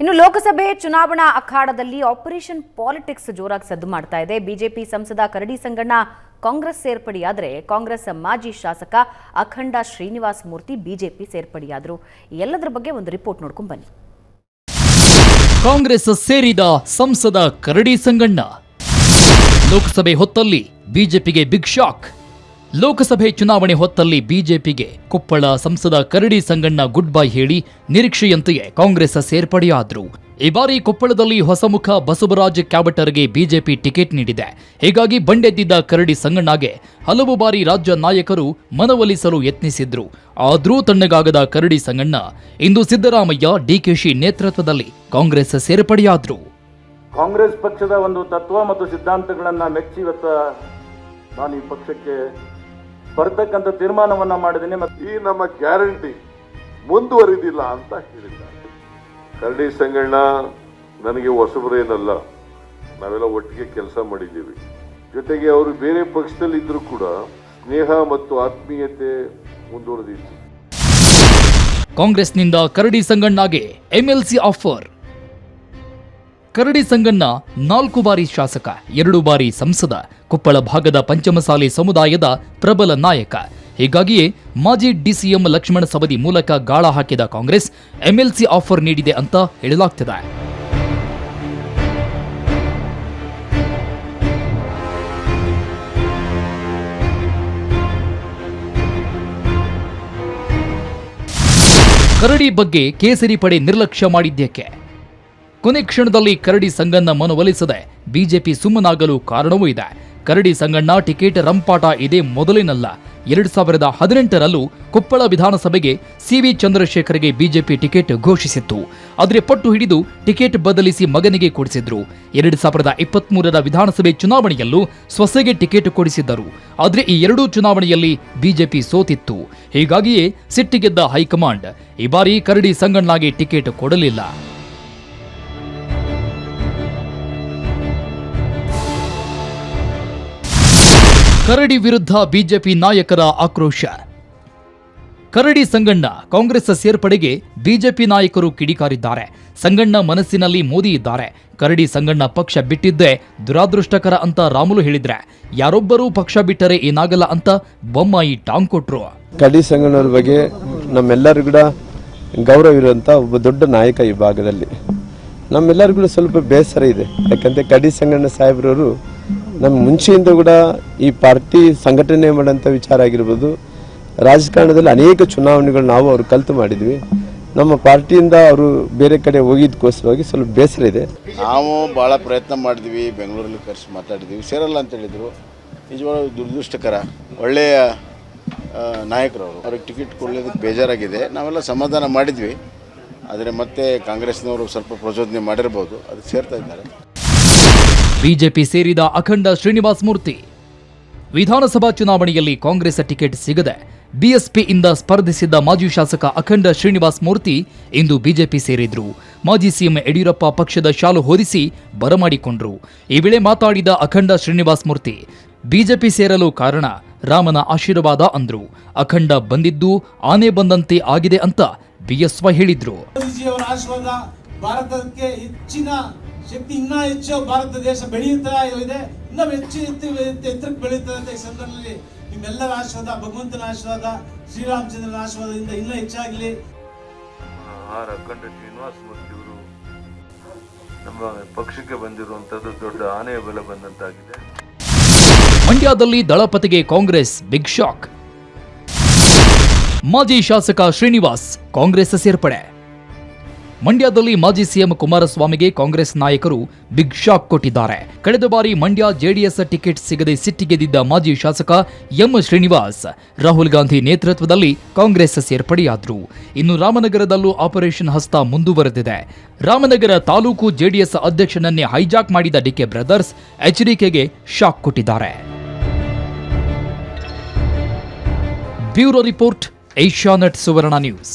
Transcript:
ಇನ್ನು ಲೋಕಸಭೆ ಚುನಾವಣಾ ಅಖಾಡದಲ್ಲಿ operation politics ಜೋರಾಗಿ ಸದ್ದು ಮಾಡ್ತಾ ಇದೆ. ಬಿಜೆಪಿ ಸಂಸದ ಕರಡಿ ಸಂಗಣ್ಣ ಕಾಂಗ್ರೆಸ್ ಸೇರ್ಪಡೆಯಾದರೆ ಕಾಂಗ್ರೆಸ್ ಮಾಜಿ ಶಾಸಕ ಅಖಂಡ ಶ್ರೀನಿವಾಸ ಮೂರ್ತಿ ಬಿಜೆಪಿ ಸೇರ್ಪಡೆಯಾದರು. ಎಲ್ಲದರ ಬಗ್ಗೆ ಒಂದು ರಿಪೋರ್ಟ್ ನೋಡ್ಕೊಂಡು ಬನ್ನಿ. ಕಾಂಗ್ರೆಸ್ ಸೇರಿದ ಸಂಸದ ಕರಡಿ ಸಂಗಣ್ಣ. ಲೋಕಸಭೆ ಹೊತ್ತಲ್ಲಿ ಬಿಜೆಪಿಗೆ ಬಿಗ್ ಶಾಕ್. ಲೋಕಸಭೆ ಚುನಾವಣೆ ಹೊತ್ತಲ್ಲಿ ಬಿಜೆಪಿಗೆ ಕೊಪ್ಪಳ ಸಂಸದ ಕರಡಿ ಸಂಗಣ್ಣ ಗುಡ್ ಬೈ ಹೇಳಿ ನಿರೀಕ್ಷೆಯಂತೆಯೇ ಕಾಂಗ್ರೆಸ್ ಸೇರ್ಪಡೆಯಾದ್ರು. ಈ ಬಾರಿ ಕೊಪ್ಪಳದಲ್ಲಿ ಹೊಸಮುಖ ಬಸವರಾಜ್ ಕ್ಯಾಬಟರ್ಗೆ ಬಿಜೆಪಿ ಟಿಕೆಟ್ ನೀಡಿದೆ. ಹೀಗಾಗಿ ಬಂಡೆದ್ದಿದ್ದ ಕರಡಿ ಸಂಗಣ್ಣಗೆ ಹಲವು ಬಾರಿ ರಾಜ್ಯ ನಾಯಕರು ಮನವೊಲಿಸಲು ಯತ್ನಿಸಿದ್ರು. ಆದ್ರೂ ತಣ್ಣಗಾಗದ ಕರಡಿ ಸಂಗಣ್ಣ ಇಂದು ಸಿದ್ದರಾಮಯ್ಯ ಡಿಕೆಶಿ ನೇತೃತ್ವದಲ್ಲಿ ಕಾಂಗ್ರೆಸ್ ಸೇರ್ಪಡೆಯಾದ್ರು. ಕಾಂಗ್ರೆಸ್ ಪಕ್ಷದ ಒಂದು ತತ್ವ ಮತ್ತು ಸಿದ್ಧಾಂತಗಳನ್ನು ಮೆಚ್ಚಿ ಇವತ್ತ ನಾನು ಈ ಪಕ್ಷಕ್ಕೆ ಬರ್ತಕ್ಕಂಥ ತೀರ್ಮಾನವನ್ನ ಮಾಡಿದ್ದೀನಿ ಮತ್ತು ಈ ನಮ್ಮ ಗ್ಯಾರಂಟಿ ಮುಂದುವರಿದಿಲ್ಲ ಅಂತ ಹೇಳಿದ್ದಾರೆ. ಕರಡಿ ಸಂಗಣ್ಣ ನನಗೆ ಹೊಸಬರೇನಲ್ಲ. ನಾವೆಲ್ಲ ಒಟ್ಟಿಗೆ ಕೆಲಸ ಮಾಡಿದ್ದೀವಿ. ಜೊತೆಗೆ ಅವರು ಬೇರೆ ಪಕ್ಷದಲ್ಲಿ ಇದ್ರೂ ಕೂಡ ಸ್ನೇಹ ಮತ್ತು ಆತ್ಮೀಯತೆ ಮುಂದುವರೆದಿತ್ತು. ಕಾಂಗ್ರೆಸ್ನಿಂದ ಕರಡಿ ಸಂಗಣ್ಣಗೆ ಎಂಎಲ್ಸಿ ಆಫರ್ ಕರಡಿ ಸಂಗಣ್ಣ ನಾಲ್ಕು ಬಾರಿ ಶಾಸಕ, ಎರಡು ಬಾರಿ ಸಂಸದ, ಕೊಪ್ಪಳ ಭಾಗದ ಪಂಚಮಸಾಲಿ ಸಮುದಾಯದ ಪ್ರಬಲ ನಾಯಕ. ಹೀಗಾಗಿಯೇ ಮಾಜಿ ಡಿಸಿಎಂ ಲಕ್ಷ್ಮಣ ಸವದಿ ಮೂಲಕ ಗಾಳ ಹಾಕಿದ ಕಾಂಗ್ರೆಸ್ ಎಂಎಲ್ಸಿ ಆಫರ್ ನೀಡಿದೆ ಅಂತ ಹೇಳಲಾಗ್ತಿದೆ. ಕರಡಿ ಬಗ್ಗೆ ಕೇಸರಿ ಪಡೆ ನಿರ್ಲಕ್ಷ್ಯ ಮಾಡಿದ್ದೇಕೆ ಕೊನೆ ಕ್ಷಣದಲ್ಲಿ ಕರಡಿ ಸಂಗಣ್ಣ ಮನವೊಲಿಸದೆ ಬಿಜೆಪಿ ಸುಮ್ಮನಾಗಲು ಕಾರಣವೂ ಇದೆ. ಕರಡಿ ಸಂಗಣ್ಣ ಟಿಕೆಟ್ ರಂಪಾಟ ಇದೇ ಮೊದಲಿನಲ್ಲ. ಎರಡ್ ಸಾವಿರದ ಹದಿನೆಂಟರಲ್ಲೂ ಕೊಪ್ಪಳ ವಿಧಾನಸಭೆಗೆ ಸಿವಿ ಚಂದ್ರಶೇಖರ್ಗೆ ಬಿಜೆಪಿ ಟಿಕೆಟ್ ಘೋಷಿಸಿತ್ತು. ಆದರೆ ಪಟ್ಟು ಹಿಡಿದು ಟಿಕೆಟ್ ಬದಲಿಸಿ ಮಗನಿಗೆ ಕೊಡಿಸಿದ್ರು. ಎರಡ್ ಸಾವಿರದ ಇಪ್ಪತ್ಮೂರರ ವಿಧಾನಸಭೆ ಚುನಾವಣೆಯಲ್ಲೂ ಸೊಸೆಗೆ ಟಿಕೆಟ್ ಕೊಡಿಸಿದ್ದರು. ಆದರೆ ಈ ಎರಡೂ ಚುನಾವಣೆಯಲ್ಲಿ ಬಿಜೆಪಿ ಸೋತಿತ್ತು. ಹೀಗಾಗಿಯೇ ಸಿಟ್ಟಿಗೆದ್ದ ಹೈಕಮಾಂಡ್. ಈ ಬಾರಿ ಕರಡಿ ಸಂಗಣ್ಣಗೆ ಟಿಕೆಟ್ ಕೊಡಲಿಲ್ಲ. ಕರಡಿ ವಿರುದ್ಧ ಬಿಜೆಪಿ ನಾಯಕರ ಆಕ್ರೋಶ. ಕರಡಿ ಸಂಗಣ್ಣ ಕಾಂಗ್ರೆಸ್ ಸೇರ್ಪಡೆಗೆ ಬಿಜೆಪಿ ನಾಯಕರು ಕಿಡಿಕಾರಿದ್ದಾರೆ. ಸಂಗಣ್ಣ ಮನಸ್ಸಿನಲ್ಲಿ ಮೋದಿ ಇದ್ದಾರೆ. ಕರಡಿ ಸಂಗಣ್ಣ ಪಕ್ಷ ಬಿಟ್ಟಿದ್ದೇ ದುರಾದೃಷ್ಟಕರ ಅಂತ ರಾಮುಲು ಹೇಳಿದ್ರೆ. ಯಾರೊಬ್ಬರೂ ಪಕ್ಷ ಬಿಟ್ಟರೆ ಏನಾಗಲ್ಲ ಅಂತ ಬೊಮ್ಮಾಯಿ ಟಾಂಗ್ ಕೊಟ್ರು. ಕರಡಿ ಸಂಗಣ್ಣವ್ರ ಬಗ್ಗೆ ನಮ್ಮೆಲ್ಲರಿಗೂ ಕೂಡ ಗೌರವ ಇರುವಂತ ಒಬ್ಬ ದೊಡ್ಡ ನಾಯಕ ಈ ಭಾಗದಲ್ಲಿ. ನಮ್ಮೆಲ್ಲರಿಗೂ ಸ್ವಲ್ಪ ಬೇಸರ ಇದೆ. ಯಾಕಂದ್ರೆ ಕರಡಿ ಸಂಗಣ್ಣ ಸಾಹೇಬ್ರವರು ನಮ್ಮ ಮುಂಚೆಯಿಂದ ಕೂಡ ಈ ಪಾರ್ಟಿ ಸಂಘಟನೆ ಮಾಡೋಂಥ ವಿಚಾರ ಆಗಿರ್ಬೋದು, ರಾಜಕಾರಣದಲ್ಲಿ ಅನೇಕ ಚುನಾವಣೆಗಳು ನಾವು ಅವ್ರು ಕಲ್ತು ಮಾಡಿದ್ವಿ. ನಮ್ಮ ಪಾರ್ಟಿಯಿಂದ ಅವರು ಬೇರೆ ಕಡೆ ಹೋಗಿದ್ದಕ್ಕೋಸ್ಕರವಾಗಿ ಸ್ವಲ್ಪ ಬೇಸರ ಇದೆ. ನಾವು ಭಾಳ ಪ್ರಯತ್ನ ಮಾಡಿದ್ವಿ, ಬೆಂಗಳೂರಲ್ಲಿ ಕರೆಸಿ ಮಾತಾಡಿದ್ವಿ, ಸೇರಲ್ಲ ಅಂತ ಹೇಳಿದರು. ನಿಜವಾಗ್ಲೂ ದುರದೃಷ್ಟಕರ, ಒಳ್ಳೆಯ ನಾಯಕರವರು ನಾಯಕರು ಅವರು. ಅವ್ರಿಗೆ ಟಿಕೆಟ್ ಕೊಡಲಿದ್ದಕ್ಕೆ ಬೇಜಾರಾಗಿದೆ. ನಾವೆಲ್ಲ ಸಮಾಧಾನ ಮಾಡಿದ್ವಿ. ಆದರೆ ಮತ್ತೆ ಕಾಂಗ್ರೆಸ್ನವರು ಸ್ವಲ್ಪ ಪ್ರಚೋದನೆ ಮಾಡಿರ್ಬೋದು ಅದಕ್ಕೆ ಸೇರ್ತಾ ಇದ್ದಾರೆ. ಬಿಜೆಪಿ ಸೇರಿದ ಅಖಂಡ ಶ್ರೀನಿವಾಸ್ ಮೂರ್ತಿ. ವಿಧಾನಸಭಾ ಚುನಾವಣೆಯಲ್ಲಿ ಕಾಂಗ್ರೆಸ್ ಟಿಕೆಟ್ ಸಿಗದೆ ಬಿಎಸ್ಪಿಯಿಂದ ಸ್ಪರ್ಧಿಸಿದ್ದ ಮಾಜಿ ಶಾಸಕ ಅಖಂಡ ಶ್ರೀನಿವಾಸ್ ಮೂರ್ತಿ ಇಂದು ಬಿಜೆಪಿ ಸೇರಿದ್ರು. ಮಾಜಿ ಸಿಎಂ ಯಡಿಯೂರಪ್ಪ ಪಕ್ಷದ ಶಾಲು ಹೊರಿಸಿ ಬರಮಾಡಿಕೊಂಡ್ರು. ಈ ವೇಳೆ ಮಾತಾಡಿದ ಅಖಂಡ ಶ್ರೀನಿವಾಸ್ ಮೂರ್ತಿ, ಬಿಜೆಪಿ ಸೇರಲು ಕಾರಣ ರಾಮನ ಆಶೀರ್ವಾದ ಅಂದ್ರು. ಅಖಂಡ ಬಂದಿದ್ದು ಆನೆ ಬಂದಂತೆ ಆಗಿದೆ ಅಂತ ಬಿಎಸ್ವ ಹೇಳಿದ್ರು. ಭಾರತಕ್ಕೆ ಹೆಚ್ಚಿನ ಶಕ್ತಿ ಇನ್ನೂ ಹೆಚ್ಚು ಭಾರತ ದೇಶ ಬೆಳೆಯುತ್ತಾ ಇದೆ ಇನ್ನೂ ಹೆಚ್ಚು ಎತ್ತಿ ಎತ್ತರಕ್ಕೆ ಬೆಳೆಯುತ್ತದೆ ಅಂತ ಈ ಸಂದರ್ಭದಲ್ಲಿ ನಿಮ್ಮೆಲ್ಲರ ಆಶೀರ್ವಾದ ಭಗವಂತನ ಆಶೀರ್ವಾದ ಶ್ರೀರಾಮಚಂದ್ರನ ಆಶೀರ್ವಾದದಿಂದ ಇನ್ನೂ ಹೆಚ್ಚಾಗಲಿ. ಆರ್ ಅಖಂಡ ಶ್ರೀನಿವಾಸ ಮೂರ್ತಿಯವರು ನಮ್ಮ ಪಕ್ಷಕ್ಕೆ ಬಂದಿರುವಂಥದ್ದು ದೊಡ್ಡ ಆನೆಯ ಬಲ ಬಂದಂತಾಗಿದೆ. ಮಂಡ್ಯದಲ್ಲಿ ದಳಪತಿಗೆ ಕಾಂಗ್ರೆಸ್ ಬಿಗ್ ಶಾಕ್. ಮಾಜಿ ಶಾಸಕ ಶ್ರೀನಿವಾಸ್ ಕಾಂಗ್ರೆಸ್ ಸೇರ್ಪಡೆ. ಮಂಡ್ಯದಲ್ಲಿ ಮಾಜಿ ಸಿಎಂ ಕುಮಾರಸ್ವಾಮಿಗೆ ಕಾಂಗ್ರೆಸ್ ನಾಯಕರು ಬಿಗ್ ಶಾಕ್ ಕೊಟ್ಟಿದ್ದಾರೆ. ಕಳೆದ ಬಾರಿ ಮಂಡ್ಯ ಜೆಡಿಎಸ್ ಟಿಕೆಟ್ ಸಿಗದೆ ಸಿಟ್ಟಿಗೆದ್ದಿದ್ದ ಮಾಜಿ ಶಾಸಕ ಎಂ ಶ್ರೀನಿವಾಸ್, ರಾಹುಲ್ ಗಾಂಧಿ ನೇತೃತ್ವದಲ್ಲಿ ಕಾಂಗ್ರೆಸ್ ಸೇರ್ಪಡೆಯಾದ್ರು. ಇನ್ನು ರಾಮನಗರದಲ್ಲೂ ಆಪರೇಷನ್ ಹಸ್ತ ಮುಂದುವರೆದಿದೆ. ರಾಮನಗರ ತಾಲೂಕು ಜೆಡಿಎಸ್ ಅಧ್ಯಕ್ಷನನ್ನೇ ಹೈಜಾಕ್ ಮಾಡಿದ ಡಿಕೆ ಬ್ರದರ್ಸ್ ಎಚ್ಡಿಕೆಗೆ ಶಾಕ್ ಕೊಟ್ಟಿದ್ದಾರೆ. Bureau report, Asianet Suvarna news.